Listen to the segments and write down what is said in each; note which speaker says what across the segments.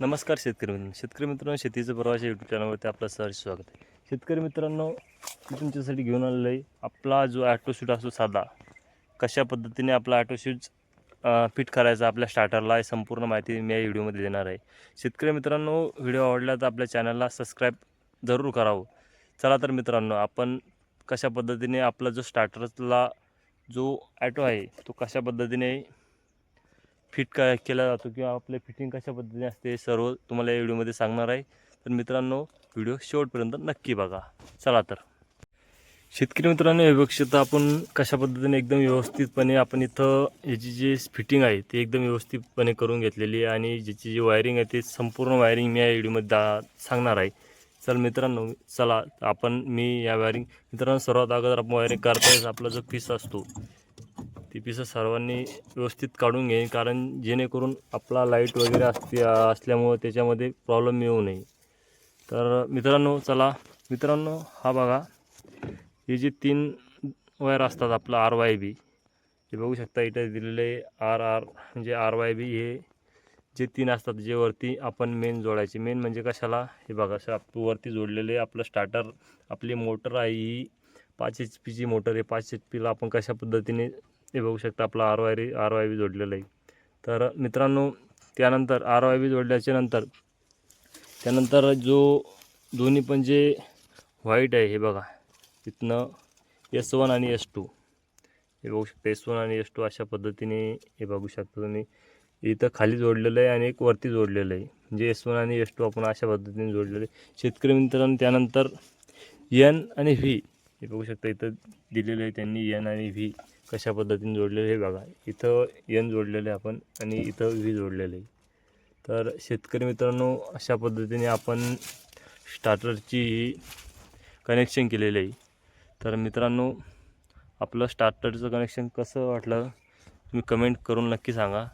Speaker 1: नमस्कार शेतकरी मित्रांनो. शेतकरी मित्रांनो शेतीचं प्रवास यूट्यूब चॅनलवरती आपलं सहर्ष स्वागत आहे. शेतकरी मित्रांनो मी तुमच्यासाठी घेऊन आलेलो आहे आपला जो ॲटोशूट असतो साधा कशा पद्धतीने आपला ॲटोशूट फिट करायचा आपल्या स्टार्टरला संपूर्ण माहिती मी या व्हिडिओमध्ये देणार आहे. शेतकरी मित्रांनो व्हिडिओ आवडला तर आपल्या चॅनलला सबस्क्राईब जरूर करावं. चला तर मित्रांनो आपण कशा पद्धतीने आपला जो स्टार्टरला जो ॲटो आहे तो कशा पद्धतीने फिट का केला जातो किंवा आपले फिटिंग कशा पद्धतीने असते हे सर्व तुम्हाला या व्हिडिओमध्ये सांगणार आहे. तर मित्रांनो व्हिडिओ शेवटपर्यंत नक्की बघा. चला तर. शेतकरी मित्रांनो विवक्षित आपण कशा पद्धतीने एकदम व्यवस्थितपणे आपण इथं याची जी फिटिंग आहे ती एकदम व्यवस्थितपणे करून घेतलेली आहे आणि ज्याची जी वायरिंग आहे ती संपूर्ण वायरिंग मी या व्हिडिओमध्ये दा सांगणार आहे. चल मित्रांनो चला आपण मी या वायरिंग मित्रांनो सर्वात अगोदर आपण वायरिंग करताच आपला जो पीस असतो पीसं सर्वांनी व्यवस्थित काढून घेईन कारण जेणेकरून आपला लाइट वगैरे असते असल्यामुळं त्याच्यामध्ये प्रॉब्लेम येऊ नये. तर मित्रांनो चला मित्रांनो हा बघा. हे जे तीन वायर असतात आपलं आर वाय बी हे बघू शकता इथं दिलेले आर आर म्हणजे आर वाय बी हे जे तीन असतात जे वरती आपण मेन जोडायचे. मेन म्हणजे कशाला? हे बघा असं आप वरती जोडलेले आपलं स्टार्टर आपली मोटर आहे ही. पाच एच पीची मोटर आहे. पाच एच पीला आपण कशा पद्धतीने हे बघू शकता आपला R Y R Y B जोडलेलं आहे. तर मित्रांनो त्यानंतर आर वाय बी जोडल्याच्या नंतर त्यानंतर जो दोन्ही पण जे व्हाईट आहे हे बघा. तिथनं एस वन आणि एस टू हे बघू शकता एस वन आणि एस टू अशा पद्धतीने हे बघू शकता तुम्ही. इथं खाली जोडलेलं आहे आणि एक वरती जोडलेलं आहे. म्हणजे एस वन आणि एस टू आपण अशा पद्धतीने जोडलेलं आहे. शेतकरी मित्रांनो त्यानंतर एन आणि व्ही हे बघू शकता इथं दिलेलं आहे त्यांनी एन आणि व्ही कशा पद्धतीने जोडलेलं आहे बघा. इथं एन जोडलेलं आहे आपण आणि इथं व्ही जोडलेलं आहे. तर शेतकरी मित्रांनो अशा पद्धतीने आपण स्टार्टरची कनेक्शन केलेलं आहे. तर मित्रांनो आपलं स्टार्टरचं कनेक्शन कसं वाटलं तुम्ही कमेंट करून नक्की सांगा.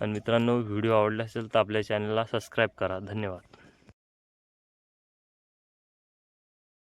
Speaker 1: आणि मित्रांनो व्हिडिओ आवडला असेल तर आपल्या चॅनलला सबस्क्राईब करा. धन्यवाद.